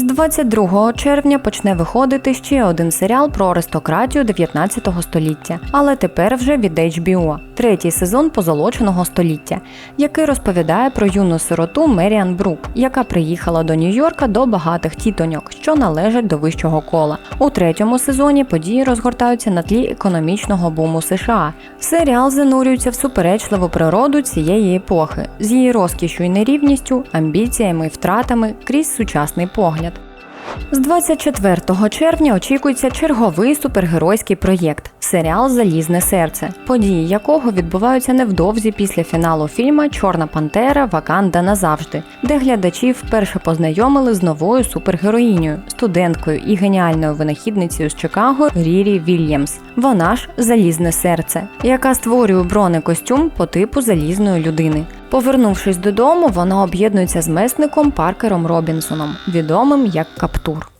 З 22 червня почне виходити ще один серіал про аристократію 19 століття, але тепер вже від HBO. Третій сезон позолоченого століття, який розповідає про юну сироту Меріан Брук, яка приїхала до Нью-Йорка до багатих тітоньок, що належать до вищого кола. У третьому сезоні події розгортаються на тлі економічного буму США. Серіал занурюється в суперечливу природу цієї епохи з її розкішю і нерівністю, амбіціями і втратами крізь сучасний погляд. З 24 червня очікується черговий супергеройський проєкт серіал Залізне серце, події якого відбуваються невдовзі після фіналу фільма Чорна Пантера Ваканда назавжди, де глядачі вперше познайомили з новою супергероїнею, студенткою і геніальною винахідницею з Чикаго Рірі Вільямс. Вона ж залізне серце, яка створює бронекостюм по типу залізної людини. Повернувшись додому, вона об'єднується з месником Паркером Робінсоном, відомим як Каптур.